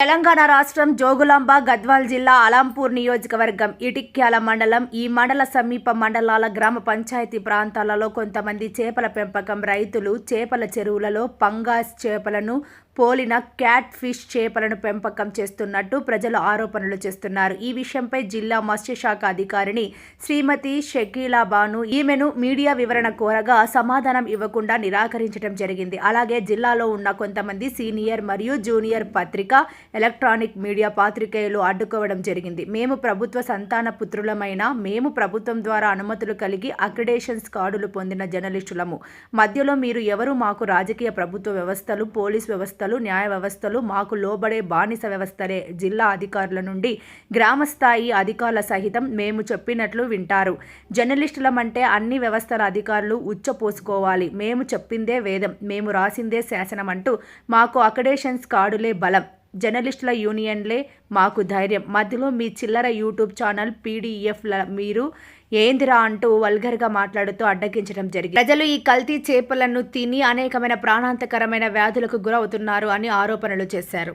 తెలంగాణ రాష్ట్రం జోగులాంబ గద్వాల్ జిల్లా అలంపూర్ నియోజకవర్గం ఇటిక్యాల మండలం ఈ మండల సమీప మండలాల గ్రామ పంచాయతీ ప్రాంతాలలో కొంతమంది చేపల పెంపకం రైతులు చేపల చెరువులలో పంగాస్ చేపలను పోలిన క్యాట్ ఫిష్ చేపలను పెంపకం చేస్తున్నట్టు ప్రజలు ఆరోపణలు చేస్తున్నారు. ఈ విషయంపై జిల్లా మత్స్యశాఖ అధికారిని శ్రీమతి షకీలా బాను ఈమెను మీడియా వివరణ కోరగా సమాధానం ఇవ్వకుండా నిరాకరించడం జరిగింది. అలాగే జిల్లాలో ఉన్న కొంతమంది సీనియర్ మరియు జూనియర్ పత్రిక ఎలక్ట్రానిక్ మీడియా పాత్రికేయులు అడ్డుకోవడం జరిగింది. మేము ప్రభుత్వ సంతాన పుత్రులమైన మేము ప్రభుత్వం ద్వారా అనుమతులు కలిగి అక్రిడేషన్స్ కార్డులు పొందిన జర్నలిస్టులము. మధ్యలో మీరు ఎవరు మాకు రాజకీయ ప్రభుత్వ వ్యవస్థలు పోలీస్ వ్యవస్థ వ్యవస్థలు న్యాయ వ్యవస్థలు మాకు లోబడే బానిస వ్యవస్థలే. జిల్లా అధికారుల నుండి గ్రామ స్థాయి అధికారుల సహితం మేము చెప్పినట్లు వింటారు. జర్నలిస్టులమంటే అన్ని వ్యవస్థల అధికారులు ఉచ్చపోసుకోవాలి. మేము చెప్పిందే వేదం మేము రాసిందే శాసనం అంటూ మాకు అకడేషన్స్ కార్డులే బలం. జర్నలిస్టుల యూనియన్లే మాకు ధైర్యం. మధ్యలో మీ చిల్లర యూట్యూబ్ ఛానల్ పీడిఎఫ్ల మీరు ఏందిరా అంటూ వల్గర్గా మాట్లాడుతూ అడ్డగించడం జరిగింది. ప్రజలు ఈ కల్తీ చేపలను తిని అనేకమైన ప్రాణాంతకరమైన వ్యాధులకు గురవుతున్నారు అని ఆరోపణలు చేశారు.